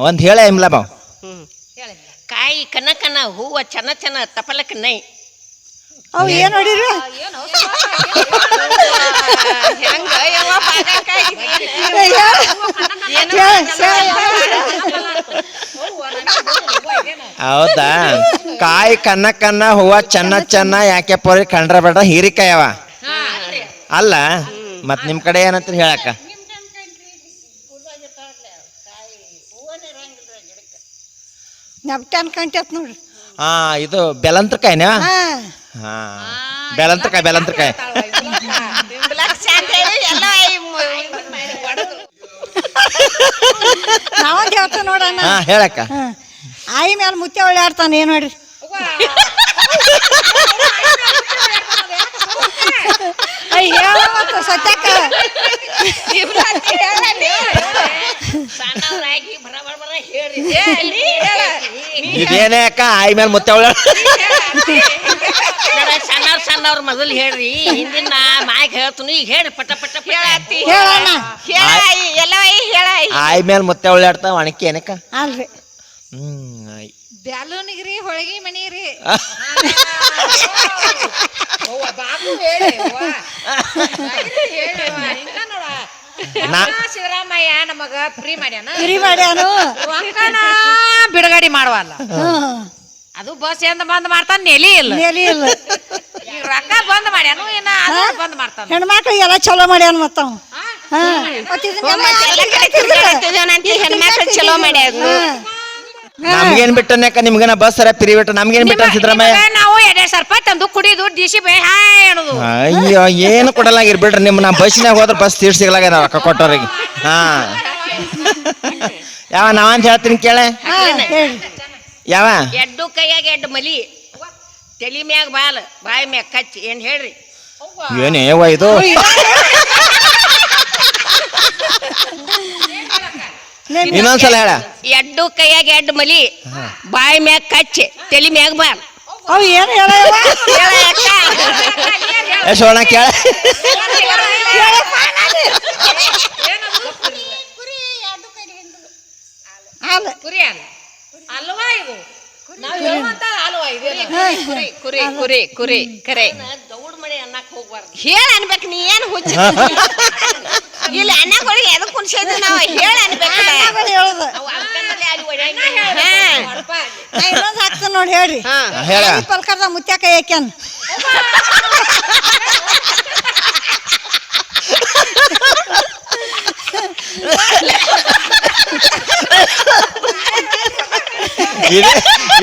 ಒಂದು ಹೇಳ ಇಮ್ಲ ಬಾವ್. ಹ್ಮ್. ಕಾಯಿ ಕನಕನ ಕನ ಹೂವ ಚನ ಚನ ತಪಲಕ ನೈ. ಅವು ಏನು ನೋಡಿರಿ ಹೆಂಗ? ಯವ್ವ ಬಾಗಲಕಾಯಿ ಏನು ಹೌದಾ? ಕಾಯಿ ಕನ್ನ ಕನ್ನ ಹೂವ ಚೆನ್ನ ಚೆನ್ನ ಯಾಕೆ ಪೋರಿ ಕಂಡ್ರ ಬೇಡ ಹೀರಿಕಾಯವ ಅಲ್ಲ ಮತ್ ನಿಮ್ ಕಡೆ ಏನಂತ ಹೇಳಕ್ಕ? ನೆಪ್ಟ ಅನ್ಕೊಂತೈತ್ ನೋಡ್ರಿ. ಹಾ ಇದು ಬೆಲಂತ್ರಕಾಯಿನ? ಹಾ. ಹಾ ಬೆಲಂತ್ರಕಾಯಿ ಬೆಲಂತ್ರಕಾಯಿ. ನಾವ ಶಾಂತ ಹೇಳಿ ಎಲ್ಲ ಈ ಮ- ಇದನ್ ಮಾಡಿ ಹೊಡ್ದು. ನಾವೊಂದು ಹೇಳ್ತೇವೆ ನೋಡಣ್ಣ. ಹಾ ಹೇಳಕ್ಕ. ಆಯಿ ಮೇಲೆ ಮುತ್ತೆ ಒಳ್ಳೆ ಆಡ್ತಾನೆ ಏನು ನೋಡ್ರಿ ಅಯ್ಯ ಹೇಳ ಮತ್ತು ಸತ್ಯಕ್ಕ ಬಿಂಬ್ಲಾಕ್ ಹೇಳ ನೀವು. ಸಣ್ಣವ್ರಾಗಿ ಬರ ಬರ ಬರ ಹೇಳ್ರಿ ಏ, ಅಲ್ಲಿ ಹೇಳ. ಇದೇನೇ ಅಕ್ಕ ಆಯಿ ಮೇಲೆ ಮುತ್ತೆ ಒಳ್ಳೆ ಜರ ಸಣ್ಣವ್ರ ಸಣ್ಣವ್ರ ಮೊದಲು ಹೇಳ್ರಿ ಹಿಂದಿನ ಮಾಯಕ್ ಹೇಳ್ತೀನಿ ಈಗ ಹೇಳಿ ಪಟ ಪಟ ಹೇಳತ್ತಿ ಹೇಳಣ್ಣ ಹೇಳ ಎಲ್ಲ ಹೇಳ ಆಯಿ ಮೇಲೆ ಮುತ್ತೆ ಒಳ್ಳಾಡ್ತಾವ ಒಣಕಿ ಏನಕ್ಕ ಅಲ್ರಿ ಹ್ಮ್ ಆಯ್. ಬ್ಯಾಲೂನಿಗ್ರಿ ಹೋಳಿಗೆ ಮನಿಗ್ರಿ ನಾ ಶಿವರಾಮಯ್ಯ ನಮಗ ಫ್ರೀ ಮಾಡ್ಯಾನ. ಮಾಡ್ಯಾನು. ರೊಕ್ಕನ ಬಿಡುಗಡೆ ಮಾಡುವಲ್ಲ. ಹ್ಮ್ ಅದು ಬಸ್ ಎಂದ ಬಂದ್ ಮಾಡ್ತಾನ ನೆಲಿ ಇಲ್ಲ. ನೆಲಿ ಇಲ್ಲ. ಈ ರೊಕ್ಕ ಬಂದ್ ಮಾಡ್ಯಾನು ಇನ್ನ ಅದು ಬಂದ್ ಮಾಡ್ತಾನ. ಹೆಣ್ಮಕ್ಳಿಗೆಲ್ಲ ಚಲೋ ಮಾಡ್ಯಾನ ಹಾ. ಮತ್ತ್ ಇದನ್ನೆಲ್ಲ ಹೆಣ್ಮಕ್ಳು ಚಲೋ ಮಾಡ್ಯಾರ ನಮ್ಗೇನ್ ಬಿಟ್ಟನಕ್ಕ ನಿಮ್ಗೇನ ಬಸ್ ಸರ ಪಿರಿ ಬಿಟ್ಟ ನಮ್ಗೇನ್ ಬಿಟ್ಟ ಸಿದ್ದರಾಮಯ್ಯ? ನಾವು ಎರಡ್ ಸಾವಿರ ರೂಪಾಯಿ ತಂದು ಕುಡಿದು ಡಿಸಿ ಬೇ ಹಾಯ್ ಅನ್ನೋದು. ಅಯ್ಯೋ ಏನು ಕೊಡಲ್ಲ ಇರ್ಬಿಡ್ರಿ ನಿಮ್ಮ ನಾ ಬಸ್ಸಿನಾಗ ಹೋದ್ರ ಬಸ್ ಸೀಟ್ ಸಿಗ್ಲಾಗ ರೊಕ್ಕ ಕೊಟ್ಟವ್ರಿಗೆ. ಹಾ. ಯಾವ ನಾವಂತ ಹೇಳ್ತೀನಿ ಕೇಳ? ಯಾವ? ಎಡ್ಡು ಕೈಯಾಗ ಎಡ್ಡು ಮಲಿ ತಲಿ ಮ್ಯಾಗ ಬಾಲ್ ಬಾಯಿ ಮ್ಯಾಗ ಕಚ್ಚಿ ಏನ್ ಹೇಳ್ರಿ? ಏನೇ ಇದು? ಇನ್ನೊಂದ್ಸಲ ಹೇಳ. ಎಡ್ಡು ಕೈಯಾಗ ಎಡ್ ಮಲಿ ಬಾಯಿ ಮ್ಯಾಗ ಕಚ್ಚಿ ತಲಿ ಮ್ಯಾಗ ಬಾ. ಅವು ಏನು ಹೇಳ ಹೇಳ. ಅಕ್ಕ. ಏ ಸೋಣ ಕೇಳ. ಕುರಿ ಅಲ್ವಾ ಇದು? ನಾವ್ ಹೇಳುವಂತ ಅಲ್ವಾ ಇದು. ಕುರಿ ಕುರಿ ಕುರಿ ಕುರಿ ಕರೆ ದೌಡ್ ಮಳೆ ಅನ್ನಕ್ ಹೋಗ್ಬಾರ್ದು ಹೇಳ ಅನ್ಬೇಕು ನೀ ಏನ್ ಹುಚ್ಚ? ಇಲ್ಲ ಅನ್ನಗಳಿಗೆ ಎದಕ್ ಕುಣ್ಸಿದ್ ನಾವು ಹೇಳ ಅನ್ಬೇಕಲ್ಲ ಅಣ್ಣಗಳು ಹೇಳುದು. ಅವ್ ಅಕ್ಕನಲ್ಲಿ ಅಲ್ಲಿ ಒಡ್ಯಾಗಿ. ನಾ ಇನ್ನೊಂದು ಹಾಕ್ತೇನೆ ನೋಡಿ ಹೇಳ್ರಿ. ಹಾ. ಹೇಳ. ಈ ಪಲ್ಕರ್ದ ಮುತ್ಯಾಕ ಯಾಕ್ಯಾನ ಇದೇ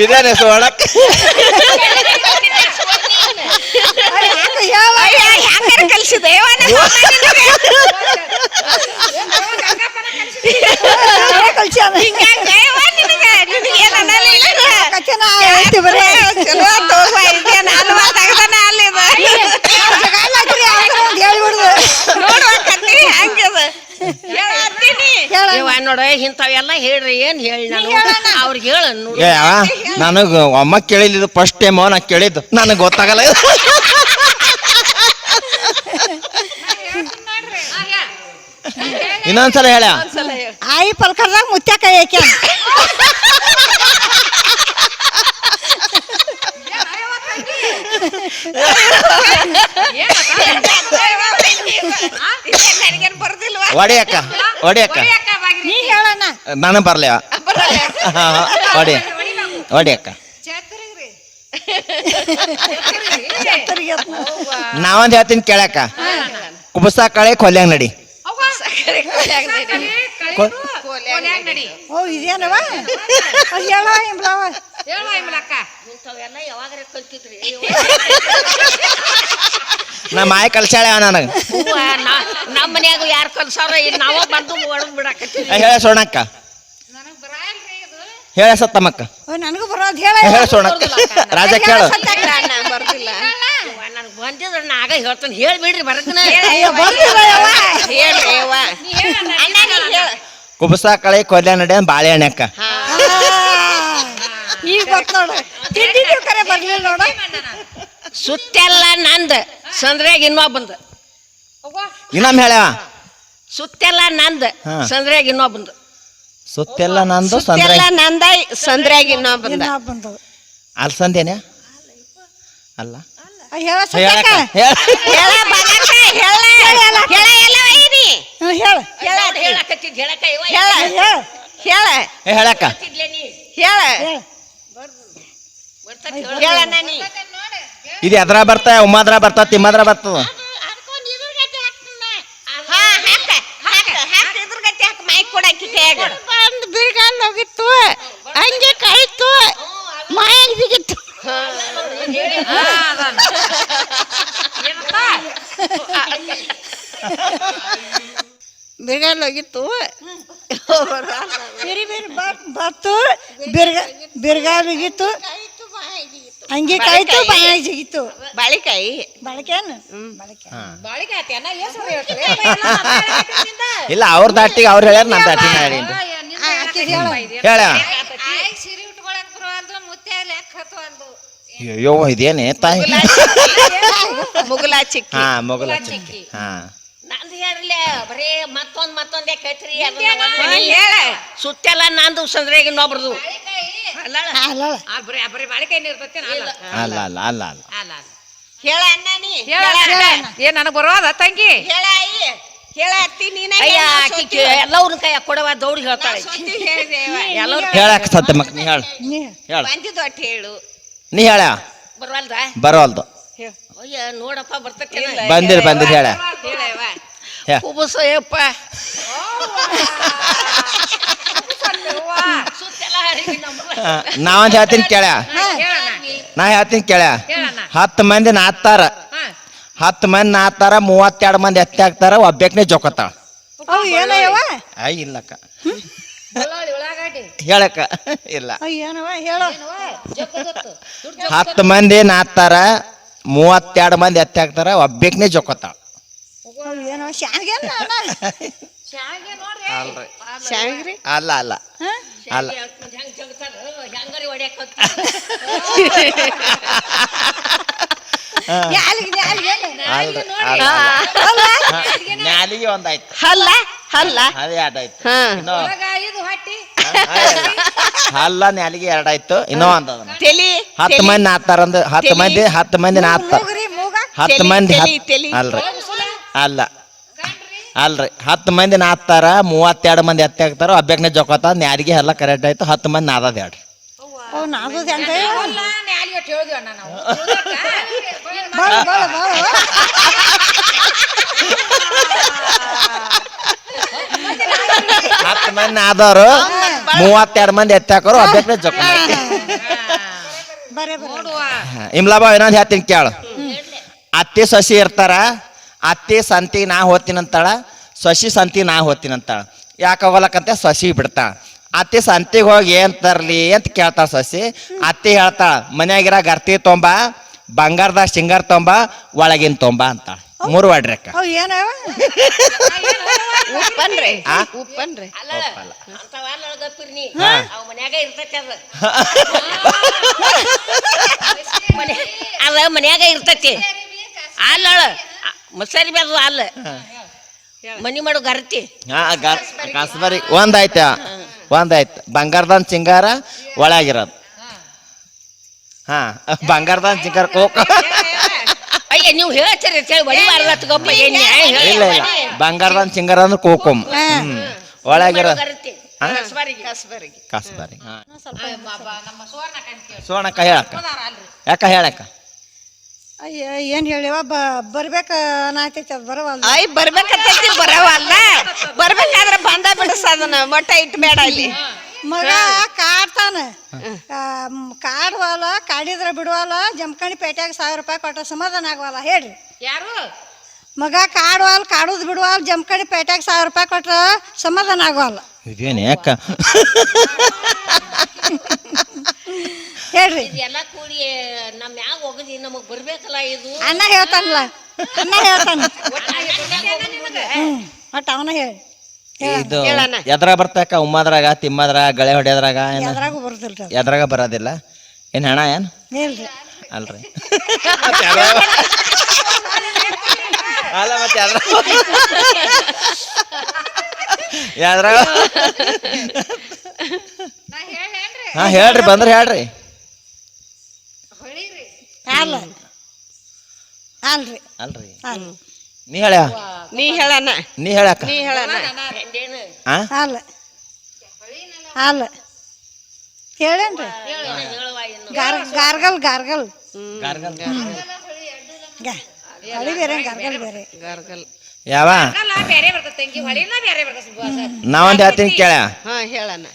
ಇದೇನೆ ಸೋಣಕ್. ಯವ್ವ ನೋಡ ಇಂಥವೆಲ್ಲ ಹೇಳ್ರಿ ಏನ್ ಹೇಳಿ ನಾನು? ಅವ್ರಿಗೆ ಹೇಳ ನನಗ ಅಮ್ಮ ಕೇಳಿಲ್ಲ ಫಸ್ಟ್ ಟೈಮ್ ನಾ ಕೇಳಿದ್ದು ನನಗೆ ಗೊತ್ತಾಗಲ್ಲ ಇದು. ಇನ್ನೊಂದ್ಸಲ ಹೇಳ. ಆಯಿ ಪಲ್ಕರ್ದಾಗ ಮುತ್ಯಾಕ ಯಾಕ್ಯಾನ ನನಗೇನ್ ಬರ್ದಿಲ್ವಾ ಒಡಿ ಅಕ್ಕ. ಒಡಿ ಅಕ್ಕ ನೀ ಹೇಳಣ್ಣ. ನಾನು ಬರ್ಲಿ. ಒಡಿ ಒಡಿ ಅಕ್ಕ. ನಾವೊಂದ್ ಹೇಳ್ತೀನಿ ಕೇಳಕ್ಕ. ಕುಬಸ ಕಳೆ ಕೊಲ್ಯಾಂಗ್ ನಡಿ. ಓ ಇದೇನವ? ಹೇಳ ಇಂಬ್ಲವ ಇಂಥವೆಲ್ಲ ಯಾವಾಗಾರ ಕಲ್ತಿದ್ರಿ? ನಮ್ಮ ಮಾಯ ಕಲ್ಸಾಳ ನನಗ. ನಮ್ಮ ಮನ್ಯಾಗ ಯಾರು ಕಲ್ಸಾರ ಈಗ ನಾವ ಬಂದು ಒಳಗ್ ಬಿಡಾಕತ್ತೀವಿ. ಹೇಳ ಸೋಣಕ್ಕ. ನನಗ್ ಬರಾಲ್ರಿ ಇದು. ಹೇಳ ಸತ್ತಮ್ಮಕ್ಕ. ನನಗೂ ಬರೋದು ಹೇಳ. ಹೇಳ ಸೋಣಕ್ಕ. ರಾಜ ಕೇಳು ಬರ್ದಿಲ್ಲ. ನನಗೆ ಬಂದಿದ್ರೆ ನಾ ಆಗ ಹೇಳ್ತಾನೆ. ಹೇಳ್ಬಿಡ್ರಿ ಬರಕನ ಹೇಳ್ರಿ ಯವ್ವ ಕುಬಸ ಕಳೆ ಕೊಲ್ಲ ನಡೆ ಬಾಳೆ ಬಾಳೆಹಣ್ಣೆ ಅಕ್ಕ ಆ, ಈಗ ನೋಡಿ. ನೋಡು ತಿಂದಿದ್ದೀವಿ ಕರೆ ಬರ್ಲಿಲ್ಲ ನೋಡು. ಸುತ್ತೆಲ್ಲ ನಂದ. ಸಂದ್ರ್ಯಾಗ ಇನ್ನೊಬ್ಬಂದ ಇನ್ನೊಮ್ಮೆ ಹೇಳವ ಸುತ್ತೆಲ್ಲ ನಂದ. ಸಂದ್ರಾಗ ಸಂದ್ರ್ಯಾಗ ಇನ್ನೊಬ್ಬಂದ ಸುತ್ತೆಲ್ಲ ನಂದು ಸಂದ್ರ ಸುತ್ತೆಲ್ಲ ನಂದ ಸಂದ್ರಾಗ ಇನ್ನೂ ಬಂದ. ಇನ್ನ ಬಂದವು ಅಲ್ಸಂದೇನೆ? ಅಲ್ಲ. ಹೇಳ ಹೇಳಕ್ಕ. ಸತ್ಯಕ್ಕ ಹೇಳ ಹೇಳ ಬಾಲಕ, ಹೇಳ. ಹೇಳ ಎಲ್ಲ ಒಯ್ಯಿರಿ. ಹ್ಞೂ ಹೇಳ ಹೇಳ ಹೇಳಕತ್ತಿದ್ ಹೇಳಕ ಇವ ಹೇಳ ಹೇಳ. ಹೇಳ. ಏ ಹೇಳಕ್ಕ. ಇದ್ಲೆ ನೀ. ಹೇಳ. ಹೇಳ. ಹೇಳ ನಾನಿ ಇದು ಎದ್ರ ಬರ್ತಾ ಉಮ್ಮದ್ರ ಬರ್ತಾ ತಿಮ್ಮದ್ರ ಬರ್ತದ ಬಂದ್ ಹೋಗಿತ್ತು. ಹಂಗೆ ಕಳಿತು ಮಾಯಾಗ ಬಿಗಿತ್ತು. ಬೀರ್ಗಲ್ ಹೋಗಿತ್ತು ಬಿರಿ ಬಿರಿ ಬರ್ ಬತ್ತು ಬಿರ್ಗ ಬಿರ್ಗಾಲ್ ಹೋಗಿತ್ತು ಹಂಗೆ ಕಾಯ್ತು ಬಾಯಿ ಜಿಗಿತ್ತು ಬಾಳಿಕಾಯಿ? ಬಳಕೇನು ಇಲ್ಲ ಅವ್ರ ದಾಟಿಗೆ ಅವ್ರು ಹೇಳ್ಯಾರ ನಾ ದಾಟಿ ಹೇಳಿ. ಹೇಳ. ಅಯ್ಯೋ ಇದೇನೆ ತಾಯಿ? ಮುಗುಲ ಚಿಕ್ಕಿ ಹಾ ಮೊಗಲ ಚಿಕ್ಕಿ ಹಾ. ನಂದು ಹೇಳ್ರಲೇ ಬರೇ ಮತ್ತೊಂದ್ ಮತ್ತೊಂದೇ ಕೇಳ್ತೀರಿ ಹೇಳ. ಸುತ್ತೆಲ್ಲ ನಂದು ಸಂದ್ರೆ ಇನ್ನೊಬ್ರದು. ಅಲ್ಲ ಬರೀ ಬರೀ ಬಾಳಿಕೆ ಇರ್ತೈತೆ ಅಲ್ಲ. ಅಲ್ಲ ಅಲ್ಲ ಅಲ್ಲ ಅಲ್ಲ. ಅಲ್ಲ ಅಲ್ಲ. ಹೇಳ ಅಣ್ಣ ನೀ. ಹೇಳ ಏ ನನಗ್ ಬರೋದ ತಂಗಿ? ಹೇಳ ಅಯ್ಯ. ಹೇಳ ಅತ್ತಿ ನೀನ ಅಯ್ಯ ಆಕಿ ಎಲ್ಲವ್ರ ಕೈ ಕೊಡವ ದೌಡಿ ಹೇಳ್ತಾಳೆ. ಹೇಳಿದೆ ಎಲ್ಲವ್ರ ಹೇಳಕ್ಕೆ ಸತ್ಯ ಮಕ್ ನೀ ಹೇಳು. ನೀ ಹೇಳ. ಬಂದಿದ್ದು ಅಟ್ ಹೇಳು. ನೀ ಹೇಳ ಬರವಲ್ದು? ಬರೋಲ್ದು ಅಯ್ಯ ನೋಡಪ್ಪ ಬರ್ತಕ್ಕೆ ಬಂದಿರ್ ಬಂದಿರ್ ಹೇಳ ಹೇಳವ ಹೇ. ಕುಬುಸ ಯಪ್ಪ ಸುತ್ತೆಲ್ಲ ಹರಿವಿ ನಮ್ಮ ಆ, ನಾವೊಂದ್ ಹೇಳ್ತೀನಿ ಕೇಳ ನಾ ಹೇಳ್ತೀನಿ ಕೇಳ ಹತ್ತು ಮಂದಿ ನಾತ್ತಾರ ಹಾ. ಹತ್ತು ಮಂದಿ ನಾತಾರ ಮೂವತ್ತೆರಡು ಮಂದಿ ಎತ್ತೆ ಹಾಕ್ತಾರ ಒಬ್ಬಕ್ನೆ ಜೋಕತ್ತಾಳ ಇಲ್ಲಕ್ಕ. ಹೇಳಕ್ಕ ಇಲ್ಲ. ಏನವ ಹೇಳು. ಹತ್ತು ಮಂದಿ ನಾತ್ತಾರ ಮೂವತ್ತೆರಡು ಮಂದಿ ಎತ್ತೆ ಹಾಕ್ತಾರ ಒಬ್ಬಕ್ನೇ ಜೋಕತ್ತಾಳ ಏನೋ ಶಾವಿಗೆ ಅಲ್ಲ. ಅಲ್ಲ ಅಲ್ಲ. ನ್ಯಾಲಿಗೆ ಒಂದಾಯ್ತು. ಹಲ್ಲ ಹಲ್ಲ. ಅದೇ ಎರಡಾಯ್ತು ಇನ್ನೂ ಇದು ಹೊಟ್ಟಿ. ಹಲ್ಲ ನ್ಯಾಲಿಗೆ ಎರಡಾಯ್ತು. ಇನ್ನೂ ಒಂದ್ ತೆಲಿ ಹತ್ತು ಮಂದಿ ನಾತಾರ ಅಂದ್ರ ಹತ್ತು ಮಂದಿ ಹತ್ತು ಮಂದಿ ನಾತಾರ ಮೂಗ್ರಿ ಹತ್ತು ಮಂದಿ ತೆಲಿ, ಹತ್- ತೆಲಿ. ಅಲ್ರಿ. ಅಲ್ಲ. ಅಲ್ರಿ. ಹತ್ತು ಮಂದಿ ನಾತಾರ ಮೂವತ್ತೆರಡು ಮಂದಿ ಎತ್ತೆ ಹಾಕ್ತಾರ ಒಬ್ಬೆಕ್ನೆ ಜೋಕತ್ತ ನ್ಯಾರಿಗೆ ಎಲ್ಲ ಕರೆಕ್ಟ್ ಆಯ್ತು ಹತ್ತು ಮಂದಿ ನಾದದ ಹೇಳ್ರಿ. ಅವು ಬಾಳ ಬಾಳ ಬಾಳ ಹತ್ತು ಮಂದಿ ಆದವರು ಮೂವತ್ತೆರಡು ಮಂದಿ ಎತ್ತೆ ಹಾಕೋರು ಒಬ್ಬೆಕ್ನೆ ಜೋಕ ಬರೇ ಬರೇ. ಇಮ್ಲಾಬಾ ಇನ್ನೊಂದು ಹೇಳ್ತೀನಿ ಕೇಳು. ಅತ್ತಿ ಸಸಿ ಇರ್ತಾರ ಅತ್ತಿ ಸಂತಿ ನಾ ಹೋಗ್ತೀನಂತಾಳ ಸಸಿ ಸಂತಿ ನಾ ಹೋಗ್ತೀನಂತಾಳ ಯಾಕೆ ಹೋಗ್ಲಕ್ಕಂತೆ ಸೊಸಿ ಬಿಡ್ತಾಳ. ಅತ್ತಿ ಸಂತಿಗೆ ಹೋಗಿ ಏನ್ ತರ್ಲಿ ಅಂತ ಕೇಳ್ತಾಳ ಸಸಿ. ಅತ್ತೆ ಹೇಳ್ತಾಳ ಮನ್ಯಾಗಿರ ಗರ್ತಿ ತೊಂಬಾ ಬಂಗಾರದ ಸಿಂಗಾರ ತೊಂಬಾ ಒಳಗಿನ ತೊಂಬಾ ಅಂತ ಮೂರು ವಾಡ್ರಕ್ಕ ಅವು? ಏನವ ಉಪ್ಪನ್ರಿ ಆ? ಉಪ್ಪನ್ರಿ. ಅಲ್ಲ. ಅವ್ ಮನ್ಯಾಗ ಇರ್ತೈತಿ ಅದ. ಮನೆ ಅದ ಮನ್ಯಾಗ ಇರ್ತೈತಿ. ಅಲ್ಲ ಮಸಾರಿ ಬೇಡ ಅಲ್ಲ. ಮನಿ ಮಾಡು ಗರ್ತಿ. ಹಾ ಕಾಸ್ಬರಿ. ಒಂದಾಯ್ತ ಒಂದಾಯ್ತು. ಬಂಗಾರದಾನ್ ಸಿಂಗಾರ ಒಳಗಿರೋದು. ಹಾ ಬಂಗಾರದಾನ್ ಸಿಂಗಾರ. ಕೋಕ ಅಯ್ಯ ನೀವು ಹೇಳ್ತೀರಿ ಹೇಳಿ ಹೊಡಿಬಾರ್ದ ತಗೋಪ್ಪ ಏನ್ ನ್ಯಾಯ ಹೇಳಿ. ಇಲ್ಲ ಇಲ್ಲ. ಬಂಗಾರದಾನ್ ಸಿಂಗಾರ ಅಂದ್ರೆ ಕೋಕುಮ್ ಹ್ಮ್. ಒಳಗಿರೋದು ಗರ್ತಿ ಹಾ? ಸುವರ್ಣ ಹೇಳಕ್ಕ. ಯಾಕ ಹೇಳಕ್ಕ? ಅಯ್ಯ ಏನ್ ಹೇಳಿವ ಬರ್ಬೇಕ ಅನ್ನತೈತಿ ಅದು ಬರವಲ್ದು? ಆಯ್ ಬರ್ಬೇಕಂತೈತಿ ಬರವಲ್ಲ ಬರ್ಬೇಕಾದ್ರೆ ಬಂದ ಬಿಡಿಸದನ ಮೊಟ್ಟ ಇಟ್ಟು ಬೇಡ ಇಲ್ಲಿ ಮಗ ಕಾಡ್ತಾನ. ಕಾಡುವಲ್ಲ ಕಾಡಿದ್ರ ಬಿಡುವಲ್ಲ ಜಮಖಂಡಿ ಪೇಟ್ಯಾಗ ಸಾವಿರ ರೂಪಾಯಿ ಕೊಟ್ಟ ಸಮಾಧಾನ ಆಗವಲ್ಲ ಹೇಳ್ರಿ. ಯಾರು? ಮಗ ಕಾಡುವಲ್ ಕಾಡುದು ಬಿಡುವಲ್ ಜಮಖಂಡಿ ಪೇಟ್ಯಾಗ ಸಾವಿರ ರೂಪಾಯಿ ಕೊಟ್ರ ಸಮಾಧಾನ ಆಗವಲ್ಲ ಇದೇನು ಯಾಕ? ಹೇಳ್ರಿ. ಎಲ್ಲ ಕೂಡಿ ನಮ್ಮ ಮ್ಯಾಗ ಹೋಗದಿ ನಮಗ್ ಬರ್ಬೇಕಲ್ಲ ಇದು? ಅಣ್ಣ ಹೇಳ್ತಾನಲ್ಲ. ಅಣ್ಣ ಹೇಳ್ತಾನ. ಹ್ಮ್. ಒಟ್ಟು ಅವನ ಹೇಳಿ. ಇದು ಹೇಳಣ್ಣ. ಎದ್ರಾಗ ಬರ್ತಾಕ ಉಮ್ಮಾದ್ರಾಗ ತಿಮ್ಮದ್ರಾಗ ಗಳೆ ಹೊಡೆಯೋದ್ರಾಗ ಏನ? ಎದ್ರಾಗೂ ಬರುದಿಲ್ರಿ ಅದು. ಎದ್ರಾಗ ಬರೋದಿಲ್ಲ. ಏನ್ ಹಣ ಏನ್? ಹೇಳ್ರಿ. ಅಲ್ರಿ. ಅಲ್ಲ ಮತ್ತೆ ಅದ್ರ ಯಾವ್ದ್ರಾಗ ಹಾ ಹೇಳ್ರಿ ಬಂದ್ರೆ ಹೇಳ್ರಿ. ಅಲ್ಲ ಅಲ್ರಿ. ಅಲ್ರಿ. ನೀ ಹೇಳ ನೀ ಹೇಳನ ನೀ ಹೇಳಕ ನೀ ಹೇಳನ ಅಲ್ಲ ಅಲ್ಲ. ಹೇಳೇನ್ರಿ? ಗಾರ್ ಗಾರ್ಗಲ್ ಗಾರ್ಗಲ್. ಗಾರ್ಗಲ್. ಹೊಳಿ ಬೇರೆ ಗಾರ್ಗಲ್ ಬೇರೆ. ಗಾರ್ಗಲ್. ಯಾವ? ನಾವೊಂದ್ ಹೇಳ್ತೀನಿ ಕೇಳ ಹಾ ಹೇಳಣ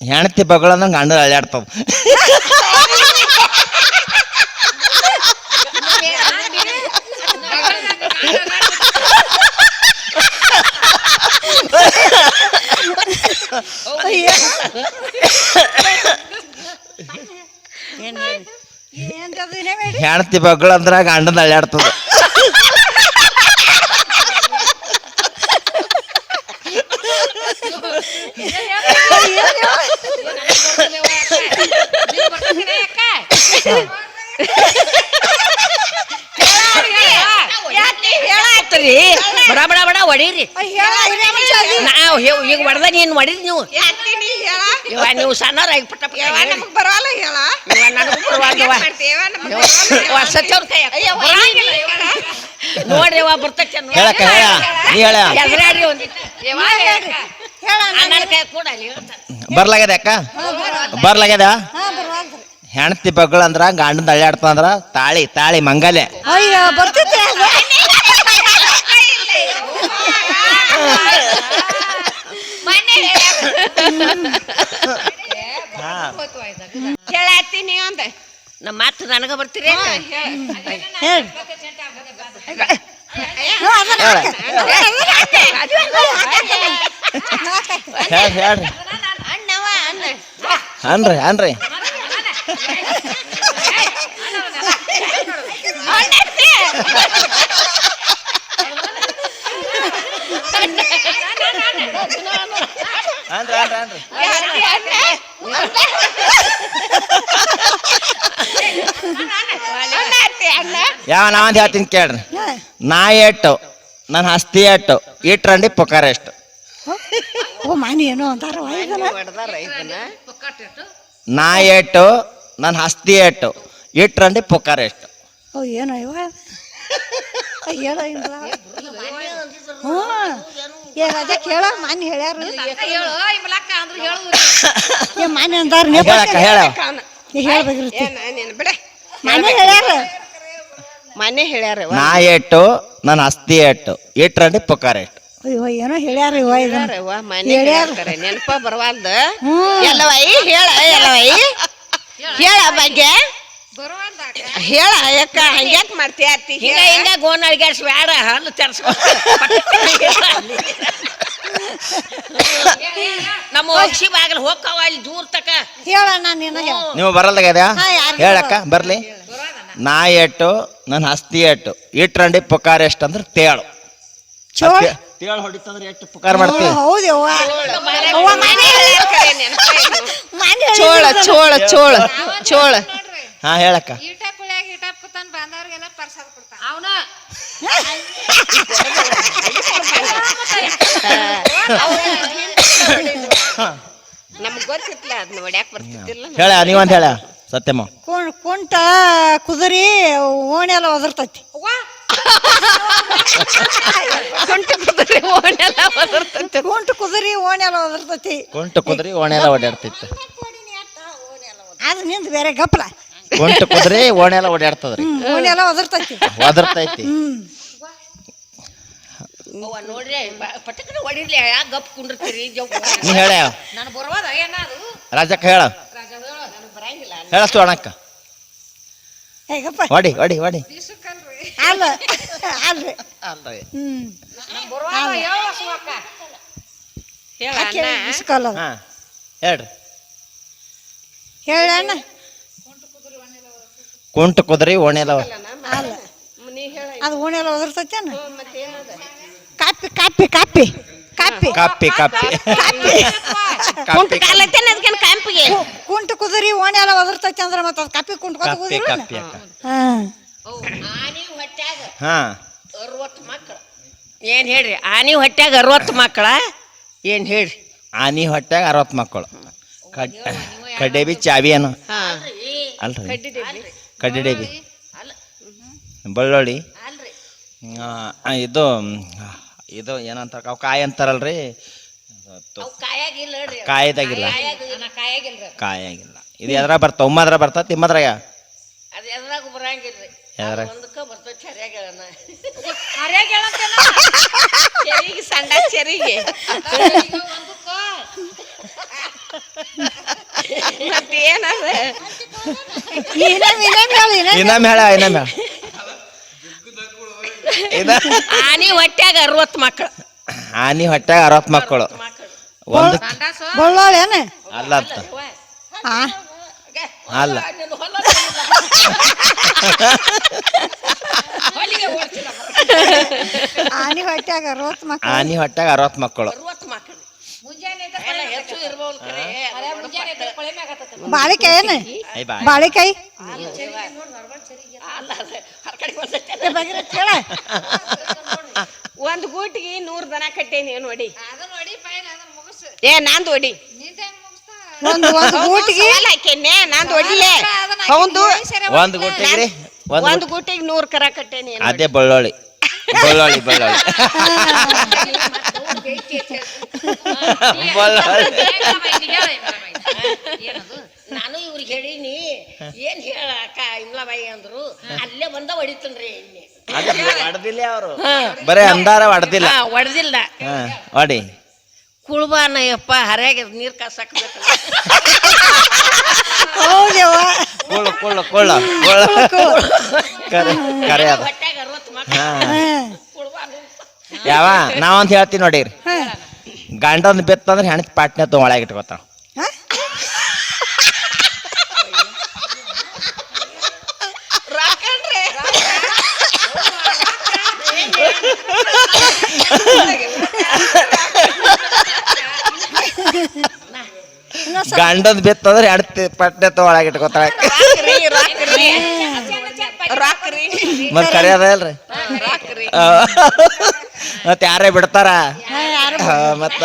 ಹೆಣ್ತಿ ಬಗಳಂದ್ರ ಗಂಡ ಅಳ್ಯಾಡ್ತಾವ ಏನ್ ಹೇಳಿ ಏನ್ರಿ ಅದು ಏನೇ ಬೇಡಿ ಹೆಣ್ತಿ ಬಗಳಂದ್ರ ಗಂಡನ ಅಳ್ಯಾಡ್ತದ ಹೇಳಾತ್ರಿ ಬಡ ಬಡ ಬಡ ಹೊಡೀರಿ ಹೇಳ ಹಿರಿಯ ಮನುಷ್ಯ ಅದಿ. ನಾವು ಈಗ ಹೊಡೆದ ನೀನ್ ಹೊಡಿದ್ ನೀವು ಅತ್ತಿ ನೀ ಹೇಳ ಇವ ನೀವು ಸಣ್ಣರಾಗಿ ಪಟ್ಟ ಪಟ್ಟ ಯವ್ವ ಹೇಳಿ. ನಮಗ್ ಬರವಲ್ಲ ಹೇಳ ಇವ ನನಗೂ ಪರವಾಗಿಲ್ಲ ಏನ್ ಮಾಡ್ತಿ ಯವ್ವ ನಮಗ್ ಇವ ಬರವಲ್ಲ ಹೇಳ. ಸಚ್ಚವ್ರ ಕೈ ಬರಂಗಿಲ್ಲ ಯವ್ವ. ನೋಡ್ರಿ ಇವ ಬರ್ತೈತೆ ಹೇಳಕ್ಕ ಹೇಳ ನೀ ಹೇಳ ಎದುರಾಡ್ರಿ ಒಂದಿಟ್ಟು ಯವ್ವ ಹೇಳಕ್ಕ. ಹೇಳ ಅಣ್ಣನ ಕೈ ಕೂಡ ಅಲ್ಲಿ ಹೇಳ್ತಾನೆ. ಬರ್ಲಾಗ್ಯದ ಅಕ್ಕ ಬರ್ಲಾಗ್ಯದ ಹಾ ಬರ್ವಾಲ್ರಿ ಅಂದ್ರ ಗಂಡನ ಗಂಡನ ಅಳ್ಯಾಡ್ತಂದ್ರ ತಾಳಿ ತಾಳಿ ಮಂಗಲ್ಯ ಅಯ್ಯೋ ಬರ್ತೈತೆ ಹೇಳತ್ತೀನಿ ಅಂದ. ನಮ್ಮ ಮಾತು ನನಗ ಬರ್ತೀರಿ ಅನ್ರಿ ಅನ್ರಿ. ಅನ್ರಿ ಅನ್ರಿ ಅನ್ರಿ. ಯಾವ ನಾವಂದ್ ಹೇಳ್ತೀನಿ ಕೇಳ್ರಿ. ನಾ ಎಟ್ಟು ನನ್ನ ಹಸ್ತಿ ಎಟ್ಟು ಇಟ್ರಂಡಿ ಪೊಕಾರ ಎಷ್ಟು. ಓ ಮಾನಿ ಏನೋ ಅಂತಾರ ನಾ ಎಟ್ಟು ನನ್ನ ಹಸ್ತಿ ಎಟ್ಟು ಇಟ್ರಂಡಿ ಪೊಕಾರ ಎಷ್ಟು. ಓ ಏನೋ ಇವ? ಹೇಳ ಹ್ಞೂ ಏ ಅದೇ ಕೇಳ ಮಾನಿ ಹೇಳ್ಯಾರ? ಏ ಮಾನಿ ಅಂತಾರ ಹೇಳಕ್ಕ ಹೇಳ. ಹೇಳ್ಬೇಕಿರ್ತಿ ಏನ್ ಬಿಡ. ಮಾನಿ ಹೇಳ್ಯಾರ. ಮನೆ ಹೇಳ್ಯಾರ ಯವ್ವ. ನಾ ಏಟು ನನ್ನ ಅಸ್ತಿ ಏಟು ಇಟ್ರಂಡಿ ಪುಕಾರ ಎಷ್ಟು ಅಯ್ಯೋ ಏನೋ ಹೇಳ್ಯಾರ ಇವ ಇದನ್ನ. ಹೇಳ್ಯಾರ ಯವ್ವ, ಮನೆ ಹೇಳ್ಯಾರ. ಹೇಳ್ಯಾರ ನೆನಪ ಬರವಾಲ್ದ. ಎಲ್ಲವಾಯಿ ಎಲ್ಲವೈ ಹೇಳ ಎಲ್ಲವೈ. ಹೇಳ ಬಗ್ಗೆ. ಹೇಳ ಯಾಕ ಹಂಗ್ಯಾಕ್ ಮಾಡ್ತೀಯ ಅತ್ತಿ? ಹಿಂಗ. ಹಿಂಗ ಗೋನಳಿಗೆ ಬ್ಯಾಡ ಹಲ್ಲು ತೆರ್ಸ್ಕೊಂಡು ನಮ್ಮ ವಂಶಿ ಬಾಗಿಲು ಹೋಗ್ತಾವ ಅಲ್ಲಿ ದೂರ ತಕ. ಹೇಳಣ್ಣ ನೀನು ಹೇಳ. ನೀವು ಬರಲ್ದಾಗ ಹಾ, ಯಾರ್ಗೂ ಹೇಳಕ್ಕ ಬರ್ಲಿ. ನಾ ಎಟ್ಟು ನನ್ನ ಹಸ್ತಿ ಎಟ್ಟು. ಇಟ್ರಂಡಿ ಪುಕಾರ ಎಷ್ಟು ಅಂದ್ರೆ ತೇಳು. ಚೋಳ. ತೇಳು ಹೊಡಿತಂದ್ರೆ ಎಷ್ಟು ಪುಕಾರ ಮಾಡ್ತೀವಿ ಹೌದು ಯವ್ವ ಅವ್ವ ಮಾನಿ. ಮಾನಿ ಚೋಳ ಚೋಳ ಚೋಳ ಚೋಳ. ಹಾ ಹೇಳಕ್ಕ. ಅವನ. ನಮ್ಗ್ ಗೊತ್ತಿತ್ಲ ಅದ್ ಹೊಡ್ಯಾಕ್ ಬರ್ತಿದ್ದಿಲ್ಲ ಹೇಳ ನೀವಂತ ಹೇಳ ಸತ್ಯಮ್ಮ. ಕುಂಟ ಕುದುರಿ ಓಣೆಲ್ಲ ಒದರ್ತೈತಿ. ಕುಂಟು ಕುದುರೆ ಓಣೆಲ್ಲ ಒದರ್ತೈತೆ. ಕುಂಟ ಕುದುರಿ ಓಣೆಲ್ಲ ಒದರ್ತೈತಿ. ಕುಂಟು ಕುದುರೆ ಓಣೆಲ್ಲ ಓಡಾಡ್ತಿತ್ತು ಅದು ನಿಂದ ಬೇರೆ ಗಪ್ಲ. ಕುಂಟು ಕುದುರೆ ಓಣೆಲ್ಲ ಓಡಾಡ್ತದ್ರಿ ಓಣೆಲ್ಲ ಒದರ್ತೈತಿ. ಒದರ್ತೈತಿ. ಹ್ಮ್. ಅವ್ವ ನೋಡ್ರಿ ಪಟಕನ ಹೊಡಿರ್ಲಿ ಯಾಕೆ ಗಪ್ ಕುಂಡಿರ್ತೀರಿ ನೀ ಹೇಳ ನಾನು ಬರುವಾದ ಏನಾದ್ರು ರಾಜಕ್ಕ ಹೇಳ. ಹೇಳಸ್ತು ಅಣ್ಣಕ್ಕ. ಏ ಗಪ್ಪ ಹೊಡಿ ಹೊಡಿ. ಹೊಡಿ ಅಲ್ಲ ಅಲ್ರಿ. ಅಲ್ರಿ. ಹ್ಮ್. ಹೇಳ ಅಣ್ಣ. ಹಾ ಹೇಳ್ರಿ. ಹೇಳ ಅಣ್ಣ. ಕುಂಟು ಕುದ್ರಿ ಓಣೆಲ್ಲ ಅಲ್ಲ ನೀ ಹೇಳ ಅದು ಓಣೆಲ್ಲ ಒದರ್ತೈತೇನ ಕಾಪಿ ಕಾಪಿ ಕಾಪಿ. ಕಾಪಿ ಕಾಪಿ. ಕಾಪಿ. ಕುಂಟ ಕಾಲತ್ತೇನ ಅದಕ್ಕೇನು ಕಾಂಪಿಗೆ? ಕುಂಟ ಕುದುರಿ ಓಣೆಲ್ಲ ಒದರ್ತೈತೆ ಅಂದ್ರೆ ಮತ್ತೆ ಅದು ಕಾಪಿ ಕುಂಟ್ಕೊತ ಕಾಪಿ ಕುದುರಿ ಕಾಪಿ ಹಾಂ. ಹಾಂ ಆನಿ ಹೊಟ್ಯಾಗ ಹಾ. ಅರವತ್ತು ಮಕ್ಕಳು ಏನು ಹೇಳ್ರಿ ಆನಿ ಹೊಟ್ಯಾಗ ಅರವತ್ತು ಮಕ್ಕಳ ಏನು ಹೇಳ್ರಿ? ಆನಿ ಹೊಟ್ಯಾಗ ಅರವತ್ತು ಮಕ್ಕಳು ಕಡ್ ಕಡ್ಡೆಬಿ ಚಾವಿ ಏನು? ಹಾ. ಅಲ್ರಿ. ಕಡ್ಡಿ ಡೇಬಿ ಬೆಳ್ಳುಳ್ಳಿ ಇದು ಇದು ಏನಂತಾರ ಅವು ಕಾಯಿ ಅಂತಾರಲ್ರಿ? ಕಾಯಾಗಿಲ್ಲ ಕಾಯ್ದಾಗಿಲ್ಲ. ಕಾಯಾಗಿಲ್ಲ. ಇದು ಎದ್ರ ಬರ್ತಾವ ಉಮ್ಮದ್ರ ಬರ್ತಾವ ತಿಮ್ಮದ್ರಾಗ ಅದ್ ಎದ್ರಾಗ ಬರಂಗಿಲ್ರಿ ಮೇಳ ಒಂದಕ್ಕ ಬರ್ತೈತಿ ಚೆರಿಗೆ ಸಂಡ ಚೆರಿಗೆ ಮತ್ತೆ ಏನದ ಇನ್ನೇಮ್ ಇನ್ನೇಮ್ ಹೇಳು ಇನ್ನೇಮ್ ಇನ್ನೊಮ್ಮೆ ಹೇಳ ಇನ್ನೊಮ್ಮೆ ಹೇಳ. ಇದ ಆನಿ ಹೊಟ್ಯಾಗ ಅರವತ್ತು ಮಕ್ಕಳು ಆನಿ ಹೊಟ್ಯಾಗ ಅರವತ್ತು ಮಕ್ಕಳು. ಒಂದು ಬಳ್ಳೋಳಿ ಏನು? ಅಲ್ಲ ಅಂತ. ಆ ಅಲ್ಲ ಆನಿ ಹೊಟ್ಯಾಗ ಅರವತ್ತು ಮಕ್ಕಳು ಆನಿ ಹೊಟ್ಯಾಗ ಅರವತ್ತು ಮಕ್ಕಳು. ಬಾಳೆಕಾಯಿ ಏನು? ಬಾಳಿಕಾಯಿ ಅಲ್ಲ ಅದ ಹರ್ಕಡಿ ಬರ್ತೈತಿ ಏ, ಭಗೀರಥ್ ಕೇಳ. ಒಂದ್ ಗೂಟಿಗೆ ನೂರ್ ದನ ಕಟ್ಟೇನಿ ನೋಡಿ. ಏ ನಾನ್ ಹೊಡಿ ಒಂದು ಒಂದು ಗೂಟಿಗೆ ಸವಾಲ್ ಹಾಕೇನೆ ನಂದು ಹೊಡಿಲೆ ಹೌದು. ಒಂದು ಗುಟ್ಟಿಗೆ ಒಂದು ಗೂಟಿಗೆ ನೂರ್ ಕರ ಕಟ್ಟೇನಿ ಅದೇ ಬಳ್ಳೊಳ್ಳಿ ಬಳ್ಳೊಳ್ಳಿ ಬಳ್ಳೊಳ್ಳಿ ಬೆಳ್ಳುಳ್ಳಿ ನಾನು ಇವ್ರಿಗೆ ಹೇಳೀನಿ ಏನ್ ಹೇಳಕ್ಕ ಇಮ್ಲಾಬಾಯಿ ಅಂದ್ರು ಅಲ್ಲೇ ಬಂದ ಹೊಡಿತನ್ರಿ ಎಣ್ಣೆ ಹೊಡೆದಿಲ್ಲ ಅವರು. ಬರೇ ಅಂದಾರ ಹೊಡೆದಿಲ್ಲ. ಹೊಡೆದಿಲ್ಲ. ಹೊಡಿ. ಕುಳ್ಬಾನ ಯಪ್ಪ ಹರ್ಯಾಗ ನೀರ್ ಕಾಸಾಕ್ಬೇಕು ಹೌದವ್ವ. ಕುಳ್ಳು ಕುಳ್ಳು ಕುಳ್ಳು ಕುಳ್ಳು. ಕರೆ ಕರೆ ಅದ. ಹೊಟ್ಯಾಗ ಅರವತ್ತು ಮಕ್ಕಳು ಹಾ. ಹ್ಮ್. ಕುಳ್ಬಾನು ಯಾವ ನಾವಂತ ಹೇಳ್ತೀನಿ ನೋಡಿರಿ. ಗಂಡನ್ ಬೆತ್ತಂದ್ರೆ ಹೆಣ್ತಿ ಪಾಟ್ನೆ ತೊ ಗಂಡಂದ್ ಬಿತ್ತಂದ್ರೆ ಎರಡು ಪಟ್ಟೆ ತೊ ಒಳಗೆ ಇಟ್ಕೋತಾಳೆ. ರಾಕ್ರಿ ರಾಕ್ರಿ ರಾಕ್ರಿ ಮತ್ ಕರೆ ಅಲ್ರಿ? ರಾಕ್ರಿ ಮತ್ ಯಾರೇ ಬಿಡ್ತಾರ? ಮತ್ತ.